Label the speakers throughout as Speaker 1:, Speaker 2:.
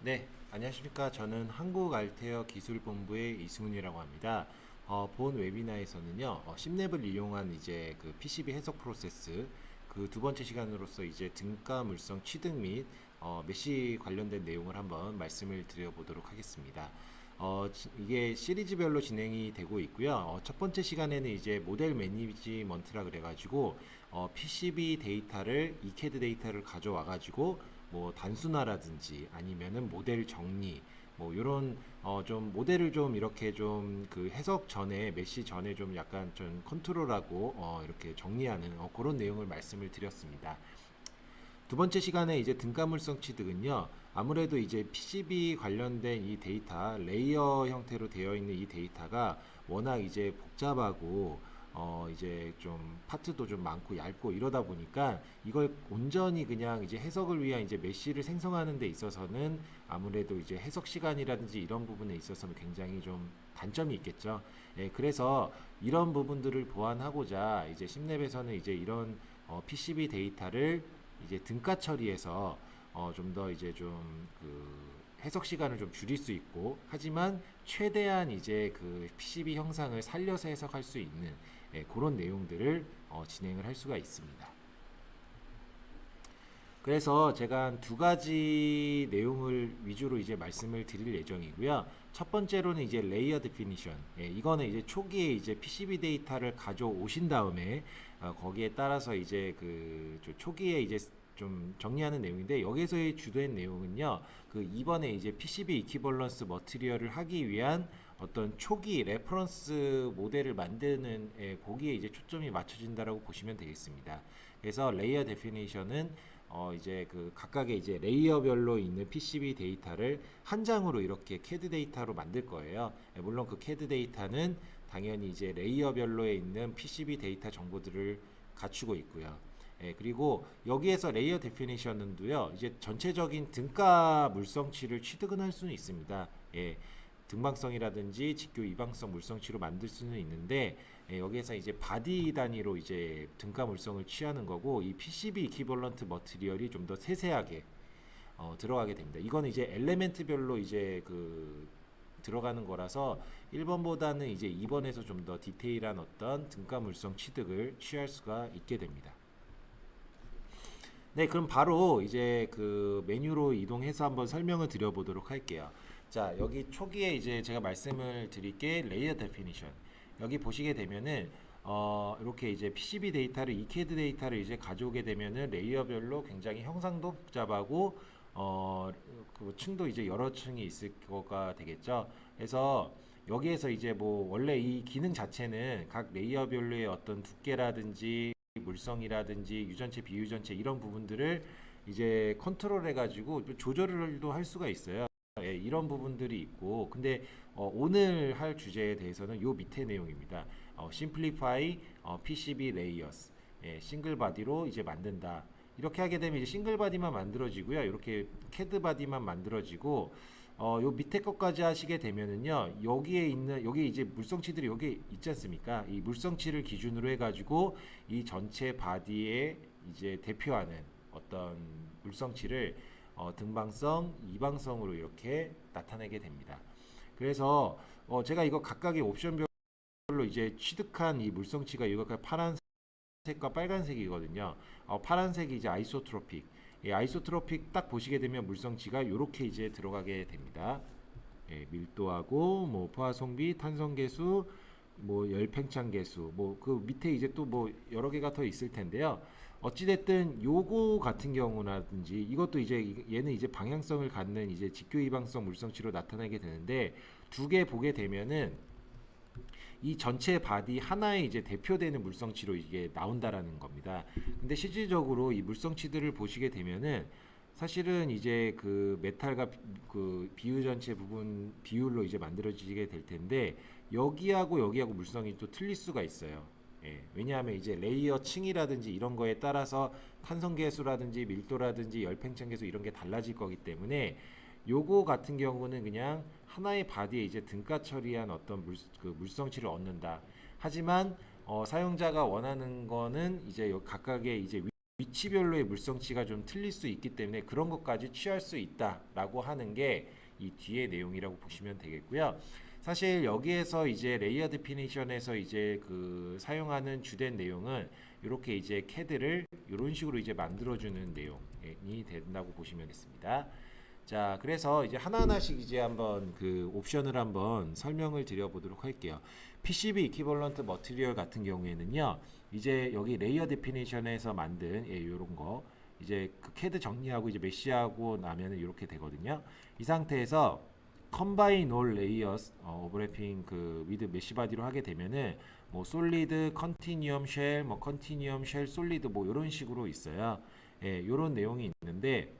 Speaker 1: 네, 안녕하십니까. 저는 한국 알테어 기술본부의 이승훈이라고 합니다. 어, 본 웨비나에서는요, 어, 심랩을 이용한 이제 그 PCB 해석 프로세스 그 두 번째 시간으로서 이제 등가 물성 취득 및 어, 메시 관련된 내용을 한번 말씀을 드려보도록 하겠습니다. 어, 지- 이게 시리즈별로 진행이 되고 있고요. 어, 첫 번째 시간에는 이제 모델 매니지먼트라 그래가지고 어, PCB 데이터를 이캐드 데이터를 가져와 가지고 뭐 단순화라든지 아니면은 모델 정리 뭐 요런 어 좀 모델을 좀 이렇게 좀 그 해석 전에 메시 전에 좀 약간 좀 컨트롤하고 어 이렇게 정리하는 어 그런 내용을 말씀을 드렸습니다. 두 번째 시간에 이제 등가물성 취득은요. 아무래도 이제 PCB 관련된 이 데이터, 레이어 형태로 되어 있는 이 데이터가 워낙 이제 복잡하고 어 이제 좀 파트도 좀 많고 얇고 이러다 보니까 이걸 온전히 그냥 이제 해석을 위한 이제 메시를 생성하는 데 있어서는 아무래도 이제 해석 시간이라든지 이런 부분에 있어서는 굉장히 좀 단점이 있겠죠. 예, 그래서 이런 부분들을 보완하고자 이제 심랩에서는 이제 이런 어, PCB 데이터를 이제 등가 처리해서 어, 좀 더 이제 좀그 해석 시간을 좀 줄일 수 있고 하지만 최대한 이제 그 PCB 형상을 살려서 해석할 수 있는 예, 그런 내용들을 어, 진행을 할 수가 있습니다. 그래서 제가 한 두 가지 내용을 위주로 이제 말씀을 드릴 예정이고요. 첫 번째로는 이제 레이어 데피니션. 예, 이거는 이제 초기에 이제 PCB 데이터를 가져오신 다음에 어, 거기에 따라서 이제 그 초- 초기에 이제 좀 정리하는 내용인데 여기서의 주된 내용은요. 그 이번에 이제 PCB 이퀴벌런스 머티리얼을 하기 위한 어떤 초기 레퍼런스 모델을 만드는 예, 거기에 이제 초점이 맞춰진다라고 보시면 되겠습니다. 그래서 레이어 데피니션은 어 이제 그 각각의 이제 레이어별로 있는 PCB 데이터를 한 장으로 이렇게 CAD 데이터로 만들 거예요. 예, 물론 그 CAD 데이터는 당연히 이제 레이어별로에 있는 PCB 데이터 정보들을 갖추고 있고요. 예, 그리고 여기에서 레이어 데피니션은도요. 이제 전체적인 등가 물성치를 취득은 할 수는 있습니다. 예. 등방성이라든지 직교 이방성 물성치로 만들 수는 있는데 예, 여기에서 이제 바디 단위로 이제 등가 물성을 취하는 거고 이 PCB 이퀴벌런트 머티리얼이 좀 더 세세하게 어, 들어가게 됩니다. 이거는 이제 엘레멘트별로 이제 그 들어가는 거라서 1번보다는 이제 2번에서 좀 더 디테일한 어떤 등가 물성 취득을 취할 수가 있게 됩니다. 네, 그럼 바로 이제 그 메뉴로 이동해서 한번 설명을 드려보도록 할게요. 자, 여기 초기에 이제 제가 말씀을 드릴 게 레이어 데피니션. 여기 보시게 되면은 어, 이렇게 이제 PCB 데이터를 ECAD 데이터를 이제 가져오게 되면은 레이어별로 굉장히 형상도 복잡하고 어, 그 층도 이제 여러 층이 있을 거가 되겠죠. 그래서 여기에서 이제 뭐 원래 이 기능 자체는 각 레이어별로의 어떤 두께라든지 물성이라든지 유전체 비유전체 이런 부분들을 이제 컨트롤해 가지고 조절을도 할 수가 있어요. 예, 이런 부분들이 있고 근데 어, 오늘 할 주제에 대해서는 요 밑에 내용입니다. 어, simplify 어, PCB layers 예, 싱글 바디로 이제 만든다. 이렇게 하게 되면 이제 싱글 바디만 만들어지고요. 이렇게 캐드 바디만 만들어지고 어, 요 밑에 것까지 하시게 되면은요. 여기에 있는 여기 이제 물성치들이 여기 있지 않습니까? 이 물성치를 기준으로 해 가지고 이 전체 바디에 이제 대표하는 어떤 물성치를 어, 등방성, 이방성으로 이렇게 나타내게 됩니다. 그래서 어, 제가 이거 각각의 옵션별로 이제 취득한 이 물성치가 이거 파란색과 빨간색이거든요. 어, 파란색이 이제 아이소트로픽. 예, 아이소트로픽 딱 보시게 되면 물성치가 이렇게 이제 들어가게 됩니다. 예, 밀도하고 뭐 포화성비, 탄성계수, 뭐 열팽창계수, 뭐 그 밑에 이제 또 뭐 여러 개가 더 있을 텐데요. 어찌됐든 요거 같은 경우라든지 이것도 이제 이- 얘는 이제 방향성을 갖는 이제 직교 이방성 물성치로 나타나게 되는데 두 개 보게 되면은 이 전체 바디 하나의 이제 대표되는 물성치로 이게 나온다라는 겁니다. 근데 실질적으로 이 물성치들을 보시게 되면은 사실은 이제 그 메탈과 비- 그 비유 전체 부분 비율로 이제 만들어지게 될 텐데 여기하고 여기하고 물성이 또 틀릴 수가 있어요. 예, 왜냐하면 이제 레이어 층이라든지 이런 거에 따라서 탄성 계수라든지 밀도라든지 열팽창 계수 이런 게 달라질 거기 때문에 요거 같은 경우는 그냥 하나의 바디에 이제 등가 처리한 어떤 물, 그 물성치를 얻는다. 하지만 어, 사용자가 원하는 거는 이제 요 각각의 이제 위치별로의 물성치가 좀 틀릴 수 있기 때문에 그런 것까지 취할 수 있다라고 하는 게 이 뒤의 내용이라고 보시면 되겠고요. 사실 여기에서 이제 레이어 데피니션에서 이제 그 사용하는 주된 내용은 이렇게 이제 캐드를 이런 식으로 이제 만들어주는 내용이 된다고 보시면 되겠습니다. 자, 그래서 이제 하나하나씩 이제 한번 그 옵션을 한번 설명을 드려보도록 할게요. PCB 이퀴벌런트 머티리얼 같은 경우에는요, 이제 여기 레이어 데피니션에서 만든 예, 요런 거 이제 그 캐드 정리하고 이제 메시하고 나면은 이렇게 되거든요. 이 상태에서 컴바인 올 레이어스 어, 오버래핑 그 위드 메시 바디로 하게 되면은 뭐 솔리드, 컨티니엄 쉘, 뭐 컨티니엄 쉘, 솔리드 뭐 이런 식으로 있어요. 예, 요런 내용이 있는데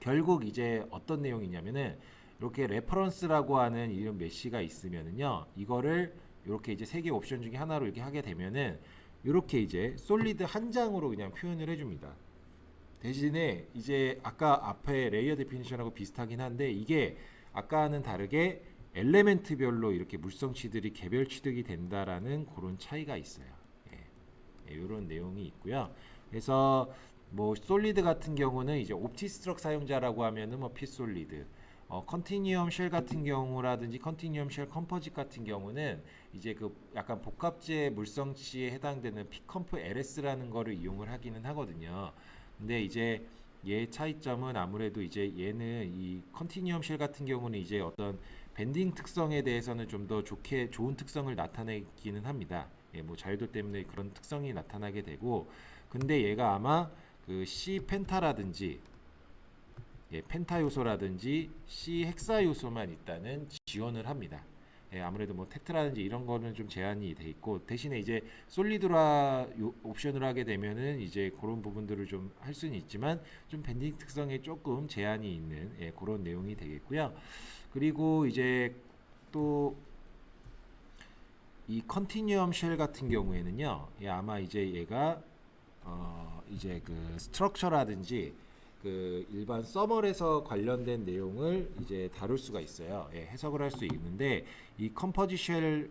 Speaker 1: 결국 이제 어떤 내용이냐면은 이렇게 레퍼런스라고 하는 이런 메시가 있으면은요 이거를 이렇게 이제 세 개 옵션 중에 하나로 이렇게 하게 되면은 이렇게 이제 솔리드 한 장으로 그냥 표현을 해줍니다. 대신에 이제 아까 앞에 레이어 데피니션하고 비슷하긴 한데 이게 아까는 다르게 엘레멘트별로 이렇게 물성치들이 개별 취득이 된다라는 그런 차이가 있어요. 예. 이런 내용이 있고요. 그래서 뭐 솔리드 같은 경우는 이제 옵티스트럭 사용자라고 하면은 뭐 피솔리드 어, 컨티니엄 쉘 같은 경우라든지 컨티니엄 쉘 컴포짓 같은 경우는 이제 그 약간 복합재 물성치에 해당되는 피컴프 LS라는 거를 이용을 하기는 하거든요. 근데 이제 얘 차이점은 아무래도 이제 얘는 이 컨티니엄 쉘 같은 경우는 이제 어떤 밴딩 특성에 대해서는 좀 더 좋게 좋은 특성을 나타내기는 합니다. 예, 뭐 자유도 때문에 그런 특성이 나타나게 되고 근데 얘가 아마 그 C 펜타라든지 예, 펜타 요소라든지 C 헥사 요소만 있다는 지원을 합니다. 예, 아무래도 뭐 테트라든지 이런 거는 좀 제한이 돼 있고 대신에 이제 솔리드라 요- 옵션을 하게 되면은 이제 그런 부분들을 좀 할 수는 있지만 좀 밴딩 특성에 조금 제한이 있는 예, 그런 내용이 되겠고요. 그리고 이제 또 이 컨티뉴엄 쉘 같은 경우에는요, 예, 아마 이제 얘가 어 이제 그 스트럭처라든지 그 일반 서멀에서 관련된 내용을 이제 다룰 수가 있어요. 예, 해석을 할 수 있는데 이 컴포지 쉘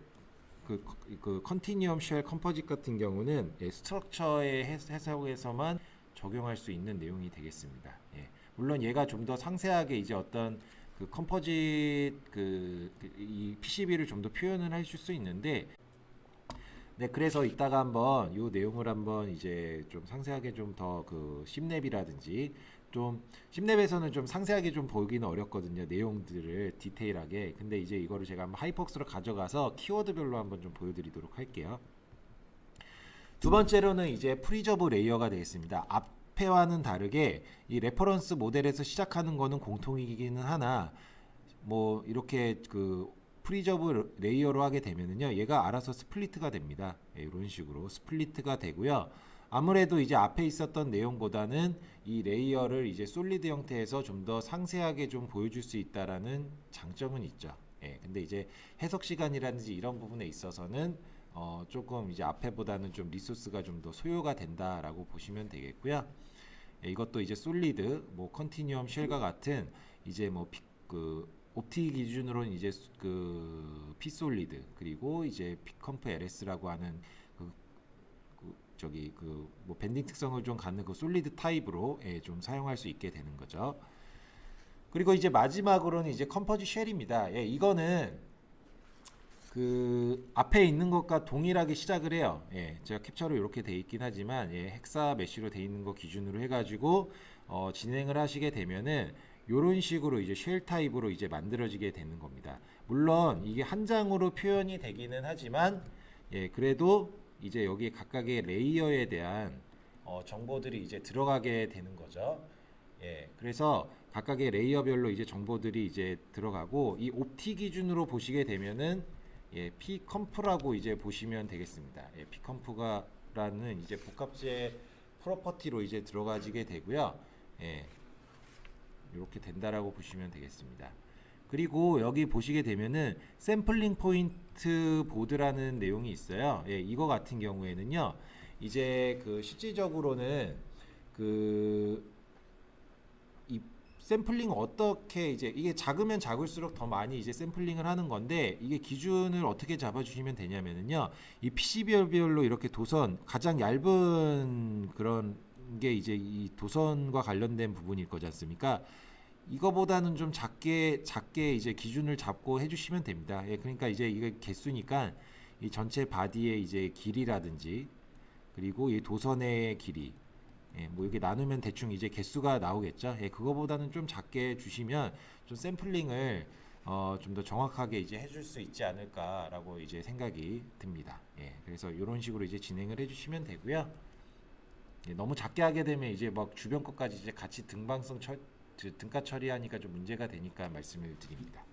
Speaker 1: 그, 그 컨티뉴엄 쉘 컴포짓 같은 경우는 예, 스트럭처의 해- 해석에서만 적용할 수 있는 내용이 되겠습니다. 예. 물론 얘가 좀 더 상세하게 이제 어떤 그 컴포짓 그 이 PCB를 좀 더 표현을 해줄 수 있는데 네, 그래서 이따가 한번 이 내용을 한번 이제 좀 상세하게 좀 더 그 심랩이라든지 좀 심랩에서는 좀 상세하게 좀 보기는 어렵거든요. 내용들을 디테일하게. 근데 이제 이거를 제가 한번 하이폭스로 가져가서 키워드별로 한번 좀 보여드리도록 할게요. 두 번째로는 이제 프리저브 레이어가 되겠습니다. 앞에와는 다르게 이 레퍼런스 모델에서 시작하는 거는 공통이기는 하나 뭐 이렇게 그 프리저브 레이어로 하게 되면은요 얘가 알아서 스플리트가 됩니다 예, 이런 식으로 스플리트가 되고요 아무래도 이제 앞에 있었던 내용보다는 이 레이어를 이제 솔리드 형태에서 좀 더 상세하게 좀 보여줄 수 있다라는 장점은 있죠 예, 근데 이제 해석 시간이라든지 이런 부분에 있어서는 어, 조금 이제 앞에보다는 좀 리소스가 좀 더 소요가 된다라고 보시면 되겠고요. 예, 이것도 이제 솔리드, 뭐 컨티뉴엄 쉘과 같은 이제 뭐그 옵티 기준으로는 이제 수- 그 피솔리드 그리고 이제 피컴프 LS라고 하는 저기 그 뭐 밴딩 특성을 좀 갖는 그 솔리드 타입으로 예, 좀 사용할 수 있게 되는 거죠. 그리고 이제 마지막으로는 이제 컴포지 쉘입니다. 예, 이거는 그 앞에 있는 것과 동일하게 시작을 해요. 예, 제가 캡처로 이렇게 돼 있긴 하지만 예, 헥사 메쉬로 돼 있는 거 기준으로 해가지고 어, 진행을 하시게 되면은 이런 식으로 이제 쉘 타입으로 이제 만들어지게 되는 겁니다. 물론 이게 한 장으로 표현이 되기는 하지만 예, 그래도 이제 여기 각각의 레이어에 대한 어, 정보들이 이제 들어가게 되는 거죠. 예, 그래서 각각의 레이어별로 이제 정보들이 이제 들어가고 이 옵티 기준으로 보시게 되면은 예, P컴프라고 이제 보시면 되겠습니다. 예, P컴프가라는 이제 복합재 프로퍼티로 이제 들어가지게 되고요. 예, 이렇게 된다라고 보시면 되겠습니다. 그리고 여기 보시게 되면은 샘플링 포인트 보드라는 내용이 있어요. 예, 이거 같은 경우에는요. 이제 그 실질적으로는 그 이 샘플링 어떻게 이제 이게 작으면 작을수록 더 많이 이제 샘플링을 하는 건데 이게 기준을 어떻게 잡아주시면 되냐면은요 이 PCB별로 이렇게 도선 가장 얇은 그런 게 이제 이 도선과 관련된 부분일 거지 않습니까? 이거보다는 좀 작게 작게 이제 기준을 잡고 해주시면 됩니다. 예, 그러니까 이제 이게 개수니까 이 전체 바디의 이제 길이라든지 그리고 이 도선의 길이 예, 뭐 이렇게 나누면 대충 이제 개수가 나오겠죠. 예, 그거보다는 좀 작게 주시면 좀 샘플링을 어, 좀 더 정확하게 이제 해줄 수 있지 않을까라고 이제 생각이 듭니다. 예, 그래서 이런 식으로 이제 진행을 해주시면 되고요. 예, 너무 작게 하게 되면 이제 막 주변 것까지 이제 같이 등방성 처, 그 등가 처리하니까 좀 문제가 되니까 말씀을 드립니다.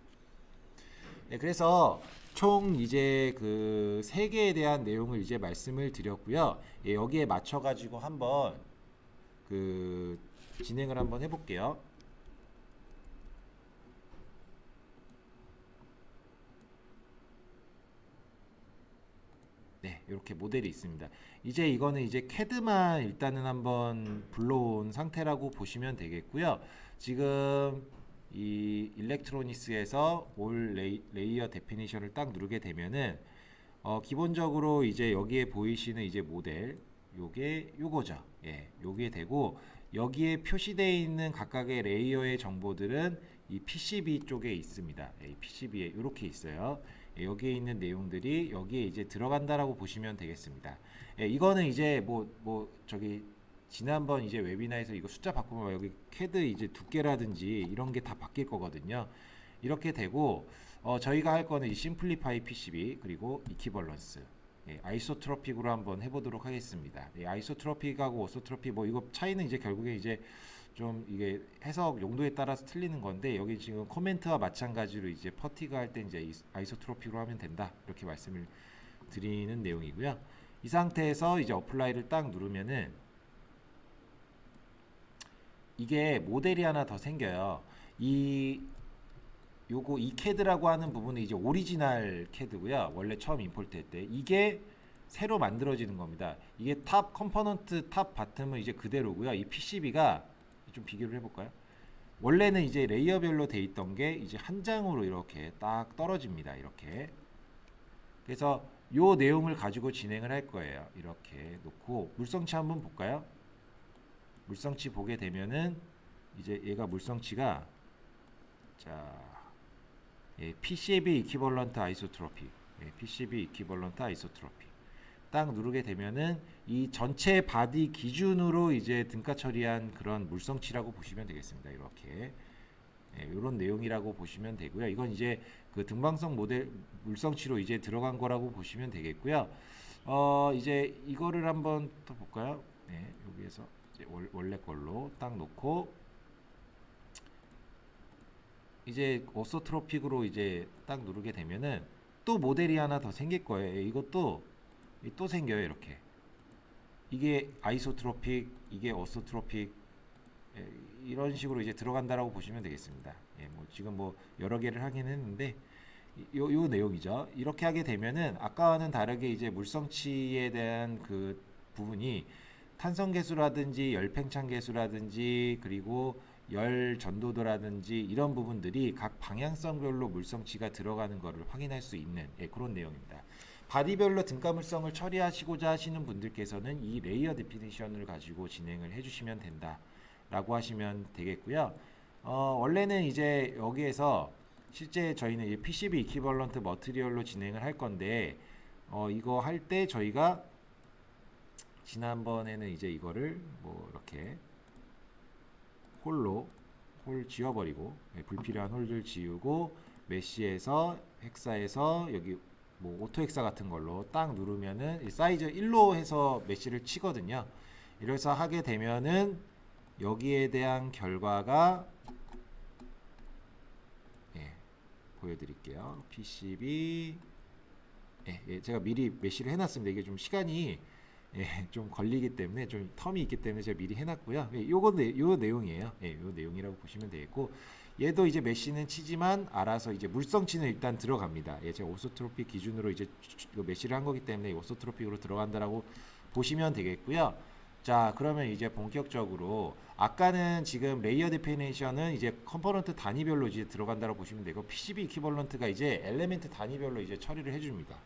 Speaker 1: 네, 그래서 총 이제 그 세 개에 대한 내용을 이제 말씀을 드렸고요. 예, 여기에 맞춰 가지고 한번 그 진행을 한번 해볼게요. 네, 이렇게 모델이 있습니다. 이제 이거는 이제 캐드만 일단은 한번 불러온 상태라고 보시면 되겠고요. 지금 이 일렉트로니스에서 올 레이, 레이어 데피니션을 딱 누르게 되면은 어, 기본적으로 이제 여기에 보이시는 이제 모델 요게 요거죠. 예, 요게 되고 여기에 표시되어 있는 각각의 레이어의 정보들은 이 PCB 쪽에 있습니다. 예, 이 PCB에 이렇게 있어요. 예, 여기에 있는 내용들이 여기에 이제 들어간다라고 보시면 되겠습니다. 예, 이거는 이제 뭐뭐 저기 지난번 이제 웨비나에서 이거 숫자 바꾸면 여기 캐드 이제 두께라든지 이런 게 다 바뀔 거거든요. 이렇게 되고 어, 저희가 할 거는 이 심플리파이 PCB 그리고 이퀴벌런스 예, 아이소트로픽으로 한번 해보도록 하겠습니다. 예, 아이소트로픽하고 오소트로픽 뭐 이거 차이는 이제 결국에 이제 좀 이게 해석 용도에 따라서 틀리는 건데 여기 지금 코멘트와 마찬가지로 이제 퍼티가 할 때 이제 이- 아이소트로픽으로 하면 된다 이렇게 말씀을 드리는 내용이고요. 이 상태에서 이제 어플라이를 딱 누르면은 이게 모델이 하나 더 생겨요. 이 요거 이 캐드라고 하는 부분은 이제 오리지널 캐드고요. 원래 처음 임포트 할 때 이게 새로 만들어지는 겁니다. 이게 탑 컴포넌트 탑 바텀은 이제 그대로고요. 이 PCB가 좀 비교를 해볼까요? 원래는 이제 레이어별로 돼 있던 게 이제 한 장으로 이렇게 딱 떨어집니다. 이렇게. 그래서 요 내용을 가지고 진행을 할 거예요. 이렇게 놓고 물성치 한번 볼까요? 물성치 보게 되면은 이제 얘가 물성치가 자 예, PCB 이퀴벌런트 아이소트로피 예, PCB 이퀴벌런트 아이소트로피 딱 누르게 되면은 이 전체 바디 기준으로 이제 등가 처리한 그런 물성치라고 보시면 되겠습니다. 이렇게 이런 내용이라고 보시면 되고요. 이건 이제 그 등방성 모델 물성치로 이제 들어간 거라고 보시면 되겠고요. 어 이제 이거를 한번 또 볼까요? 네, 여기에서 월, 원래 걸로 딱 놓고 이제 오소트로픽으로 이제 딱 누르게 되면은 또 모델이 하나 더 생길 거예요. 예, 이것도 이 또 생겨요 이렇게. 이게 아이소트로픽, 이게 오소트로픽 예, 이런 식으로 이제 들어간다라고 보시면 되겠습니다. 예, 뭐 지금 뭐 여러 개를 하긴 했는데 이- 요, 요 내용이죠. 이렇게 하게 되면은 아까와는 다르게 이제 물성치에 대한 그 부분이 탄성 개수라든지 열 팽창 개수라든지 그리고 열 전도도라든지 이런 부분들이 각 방향성별로 물성치가 들어가는 것을 확인할 수 있는 예, 그런 내용입니다. 바디별로 등가물성을 처리하시고자 하시는 분들께서는 이 레이어 데피니션을 가지고 진행을 해주시면 된다 라고 하시면 되겠고요. 어, 원래는 이제 여기에서 실제 저희는 이 PCB 이퀴벌런트 머티리얼로 진행을 할 건데 어, 이거 할 때 저희가 지난번에는 이제 이거를 뭐 이렇게 홀로 홀 지워버리고 네, 불필요한 홀들 지우고 메시에서 헥사에서 여기 뭐 오토 헥사 같은 걸로 딱 누르면은 이 사이즈 1로 해서 메시를 치거든요. 이래서 하게 되면은 여기에 대한 결과가 예, 보여드릴게요. PCB 예, 예, 제가 미리 메시를 해놨습니다. 이게 좀 시간이 예, 좀 걸리기 때문에 좀 텀이 있기 때문에 제가 미리 해놨고요. 예, 내, 요 내용이에요. 예, 요 내용이라고 보시면 되겠고 얘도 이제 메시는 치지만 알아서 이제 물성치는 일단 들어갑니다. 예, 제가 오소트로픽 기준으로 이제 메시를 한 거기 때문에 오소트로픽으로 들어간다라고 보시면 되겠고요. 자, 그러면 이제 본격적으로 아까는 지금 레이어 데피니션은 이제 컴포넌트 단위별로 이제 들어간다고 보시면 되고 PCB 이퀴벌런트가 이제 엘레멘트 단위별로 이제 처리를 해줍니다.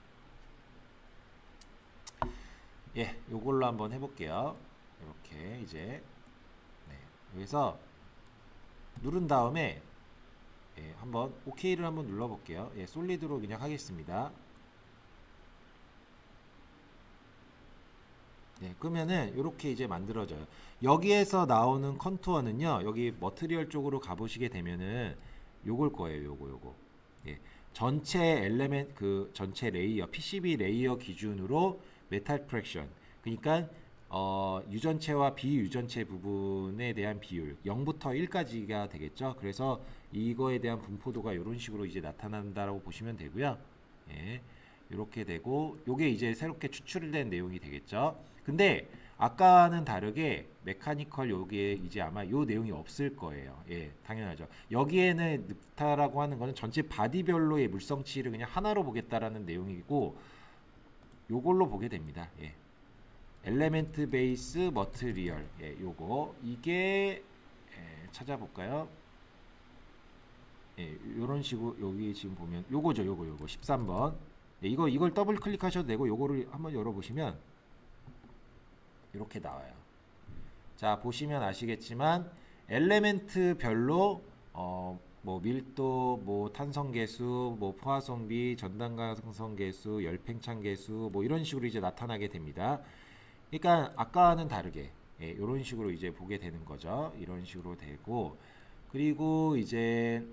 Speaker 1: 예, 요걸로 한번 해볼게요. 이렇게 이제 네, 여기서 누른 다음에 예, 한번 OK를 한번 눌러볼게요. 예, 솔리드로 그냥 하겠습니다. 네, 그러면은 이렇게 이제 만들어져요. 여기에서 나오는 컨투어는요. 여기 머트리얼 쪽으로 가보시게 되면은 요걸 거예요. 요거 요거. 예. 전체 엘레멘 그 전체 레이어 PCB 레이어 기준으로 메탈 프랙션. 그러니까 어, 유전체와 비유전체 부분에 대한 비율 0부터 1까지가 되겠죠. 그래서 이거에 대한 분포도가 이런 식으로 이제 나타난다라고 보시면 되고요. 예. 이렇게 되고 요게 이제 새롭게 추출된 내용이 되겠죠. 근데 아까는 다르게 메카니컬 요게 이제 아마 요 내용이 없을 거예요. 예, 당연하죠. 여기에는 늪타라고 하는 거는 전체 바디별로의 물성치를 그냥 하나로 보겠다라는 내용이고 요걸로 보게 됩니다. 예. 엘레멘트 베이스 머트리얼 예, 요거 이게 예, 찾아볼까요? 예, 요런 식으로 여기 지금 보면 요거죠, 요거 요거 13번. 예, 이거 이걸 더블 클릭하셔도 되고 요거를 한번 열어 보시면 이렇게 나와요. 자, 보시면 아시겠지만 엘레멘트별로 어, 뭐 밀도, 뭐 탄성 개수, 뭐 포화성비, 전단가성 개수, 열팽창 개수 뭐 이런 식으로 이제 나타나게 됩니다. 그러니까 아까와는 다르게 예, 이런 식으로 이제 보게 되는 거죠. 이런 식으로 되고 그리고 이제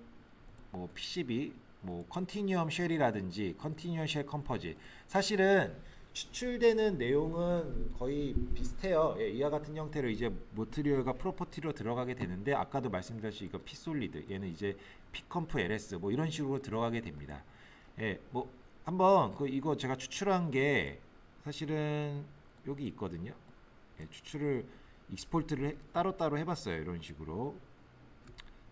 Speaker 1: 뭐 PCB, 뭐 컨티뉴엄 쉘이라든지 컨티뉴엄 쉘 컴퍼지 사실은 추출되는 내용은 거의 비슷해요. 예, 이와 같은 형태로 이제 모트리얼과 프로퍼티로 들어가게 되는데 아까도 말씀드렸듯이 이거 피솔리드 얘는 이제 피컴프 LS 뭐 이런 식으로 들어가게 됩니다. 예, 뭐 한번 그 이거 제가 추출한 게 사실은 여기 있거든요. 예, 추출을 익스포트를 해- 따로따로 해봤어요. 이런 식으로.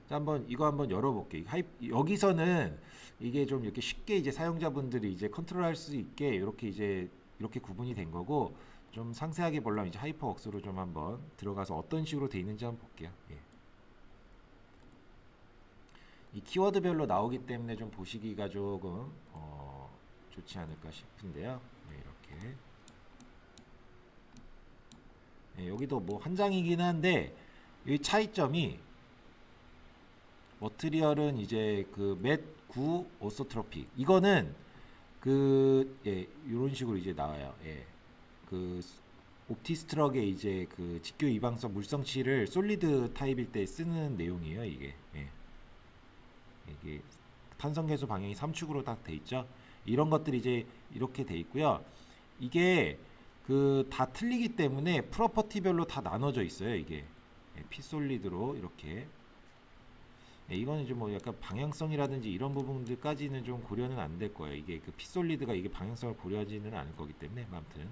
Speaker 1: 자, 한번 이거 한번 열어볼게요. 하이, 여기서는 이게 좀 이렇게 쉽게 이제 사용자분들이 이제 컨트롤할 수 있게 이렇게 이제 이렇게 구분이 된 거고 좀 상세하게 보려면 이제 하이퍼웍스로 좀 한번 들어가서 어떤 식으로 돼 있는지 한번 볼게요. 예. 이 키워드별로 나오기 때문에 좀 보시기가 조금 어, 좋지 않을까 싶은데요. 네, 이렇게. 네, 여기도 뭐 한 장이긴 한데 이 차이점이 머트리얼은 이제 그맷9 오소트로픽 이거는 그 예, 이런 식으로 이제 나와요. 예. 그 옵티스트럭의 이제 그 직교 이방성 물성치를 솔리드 타입일 때 쓰는 내용이에요, 이게. 예. 이게 탄성계수 방향이 3축으로 딱 돼 있죠. 이런 것들이 이제 이렇게 돼 있고요. 이게 그 다 틀리기 때문에 프로퍼티별로 다 나눠져 있어요, 이게. 예, 피솔리드로 이렇게 예, 이거는 좀 뭐 약간 방향성이라든지 이런 부분들까지는 좀 고려는 안 될 거예요. 이게 그 피솔리드가 이게 방향성을 고려하지는 않을 거기 때문에 뭐 아무튼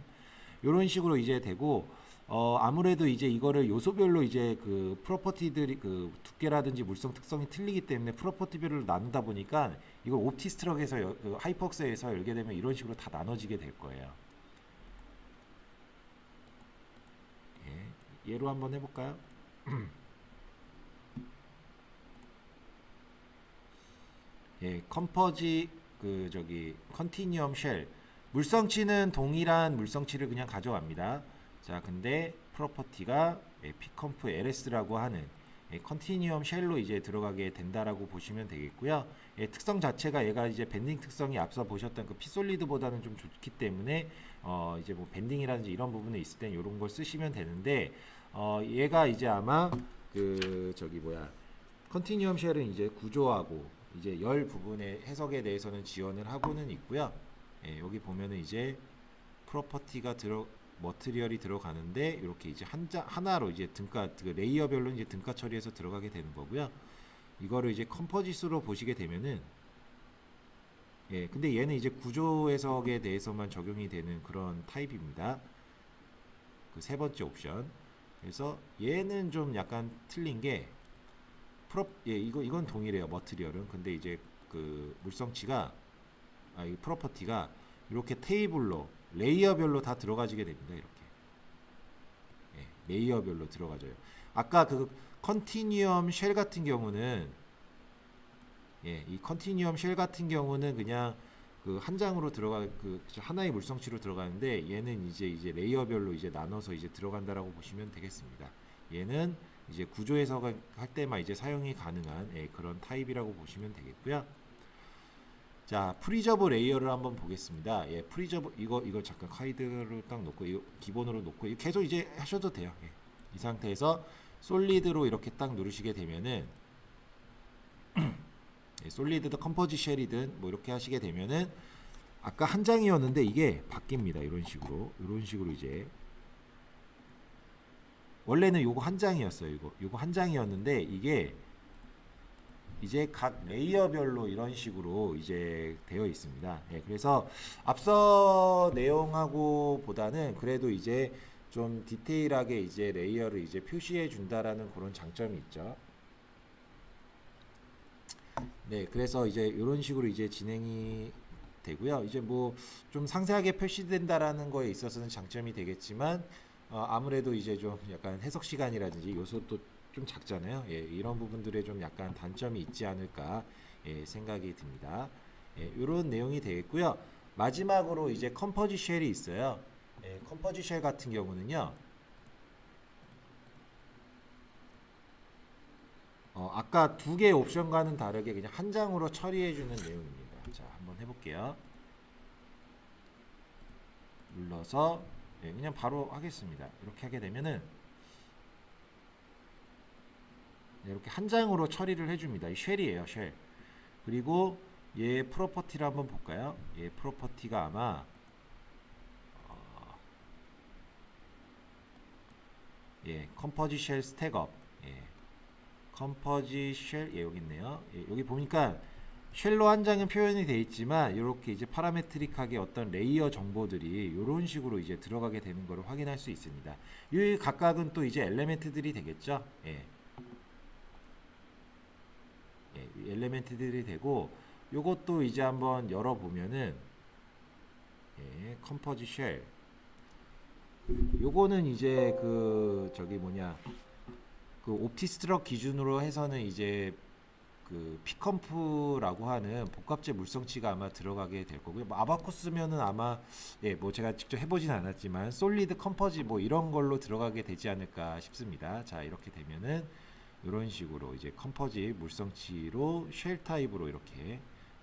Speaker 1: 이런 식으로 이제 되고 어 아무래도 이제 이거를 요소별로 이제 그 프로퍼티들이 그 두께라든지 물성 특성이 틀리기 때문에 프로퍼티별로 나누다 보니까 이걸 옵티스트럭에서 여- 그 하이퍼스에서 열게 되면 이런 식으로 다 나눠지게 될 거예요. 예, 예로 한번 해볼까요? 예, 컴퍼지 그 저기 컨티뉴엄 쉘 물성치는 동일한 물성치를 그냥 가져갑니다. 자, 근데 프로퍼티가 예, 피컴프 LS라고 하는 예, 컨티뉴엄 쉘로 이제 들어가게 된다라고 보시면 되겠고요. 예, 특성 자체가 얘가 이제 밴딩 특성이 앞서 보셨던 그 피솔리드보다는 좀 좋기 때문에 어 이제 뭐 밴딩이라든지 이런 부분에 있을 땐 이런 걸 쓰시면 되는데 어 얘가 이제 아마 그 저기 뭐야 컨티뉴엄 쉘은 이제 구조하고 이제 열 부분의 해석에 대해서는 지원을 하고는 있고요. 예, 여기 보면은 이제 프로퍼티가 들어 머트리얼이 들어가는데 이렇게 이제 한자 하나로 이제 등가 그 레이어별로 이제 등가 처리해서 들어가게 되는 거고요. 이거를 이제 컴포지스로 보시게 되면은 예, 근데 얘는 이제 구조 해석에 대해서만 적용이 되는 그런 타입입니다. 그 세 번째 옵션. 그래서 얘는 좀 약간 틀린 게 프로 예 이거 이건 동일해요 머트리얼은. 근데 이제 그 물성치가 아 이 프로퍼티가 이렇게 테이블로 레이어별로 다 들어가지게 됩니다 이렇게. 예, 레이어별로 들어가져요. 아까 그 컨티뉴엄 쉘 같은 경우는 예, 이 컨티뉴엄 쉘 같은 경우는 그냥 그 한 장으로 들어가 그 하나의 물성치로 들어가는데 얘는 이제 이제 레이어별로 이제 나눠서 이제 들어간다라고 보시면 되겠습니다. 얘는 이제 구조 해석할 때만 이제 사용이 가능한 예, 그런 타입이라고 보시면 되겠고요. 자, 프리저브 레이어를 한번 보겠습니다. 예, 프리저브 이거 이거 잠깐 카이드로 딱 놓고 이거 기본으로 놓고 계속 이제 하셔도 돼요. 예. 이 상태에서 솔리드로 이렇게 딱 누르시게 되면은 예, 솔리드든 컴포지 쉘이든 뭐 이렇게 하시게 되면은 아까 한 장이었는데 이게 바뀝니다. 이런 식으로 이런 식으로 이제 원래는 요거 한 장이었어요. 이거 요거 한 장이었는데 이게 이제 각 레이어별로 이런 식으로 이제 되어 있습니다. 예, 그래서 앞서 내용하고 보다는 그래도 이제 좀 디테일하게 이제 레이어를 이제 표시해 준다라는 그런 장점이 있죠. 네, 그래서 이제 이런 식으로 이제 진행이 되고요. 이제 뭐 좀 상세하게 표시된다라는 거에 있어서는 장점이 되겠지만 어, 아무래도 이제 좀 약간 해석 시간이라든지 요소도 좀 작잖아요. 예, 이런 부분들에 좀 약간 단점이 있지 않을까 예, 생각이 듭니다. 예, 이런 내용이 되겠고요. 마지막으로 이제 컴포지 쉘이 있어요. 예, 컴포지 쉘 같은 경우는요. 어, 아까 두 개의 옵션과는 다르게 그냥 한 장으로 처리해 주는 내용입니다. 자, 한번 해볼게요. 눌러서 예, 그냥 바로 하겠습니다. 이렇게 하게 되면은 네, 이렇게 한 장으로 처리를 해줍니다. 이 쉘이에요, 쉘. 그리고 얘 프로퍼티를 한번 볼까요? 얘 프로퍼티가 아마 어, 예, 컴포지 쉘 스택업. 예. 컴포지 쉘 예, 여기 있네요. 예, 여기 보니까 쉘로 한 장은 표현이 되어 있지만 이렇게 이제 파라메트릭하게 어떤 레이어 정보들이 이런 식으로 이제 들어가게 되는 것을 확인할 수 있습니다. 이 각각은 또 이제 엘레멘트들이 되겠죠. 예. 예, 이 엘레멘트들이 되고 요것도 이제 한번 열어 보면은 예, 쉘 요거는 이제 그 저기 뭐냐 그 옵티스트럭 기준으로 해서는 이제 그 피컴프라고 하는 복합재 물성치가 아마 들어가게 될 거고요. 뭐 아바쿠스면은 아마 예, 뭐 제가 직접 해보진 않았지만 솔리드 컴퍼지 뭐 이런 걸로 들어가게 되지 않을까 싶습니다. 자 이렇게 되면은 이런 식으로 이제 컴퍼지 물성치로 쉘 타입으로 이렇게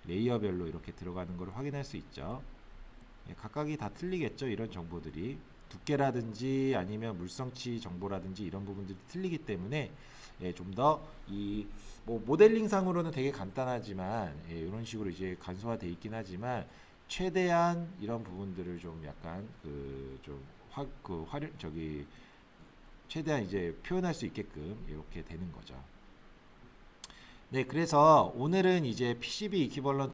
Speaker 1: 레이어별로 이렇게 들어가는 걸 확인할 수 있죠. 예, 각각이 다 틀리겠죠. 이런 정보들이 두께라든지 아니면 물성치 정보라든지 이런 부분들이 틀리기 때문에 예, 좀 더 이 뭐 모델링 상으로는 되게 간단하지만 예, 이런 식으로 이제 간소화돼 있긴 하지만 최대한 이런 부분들을 좀 약간 그좀화그 활용 저기 최대한 이제 표현할 수 있게끔 이렇게 되는 거죠. 네, 그래서 오늘은 이제 PCB 이퀴벌런트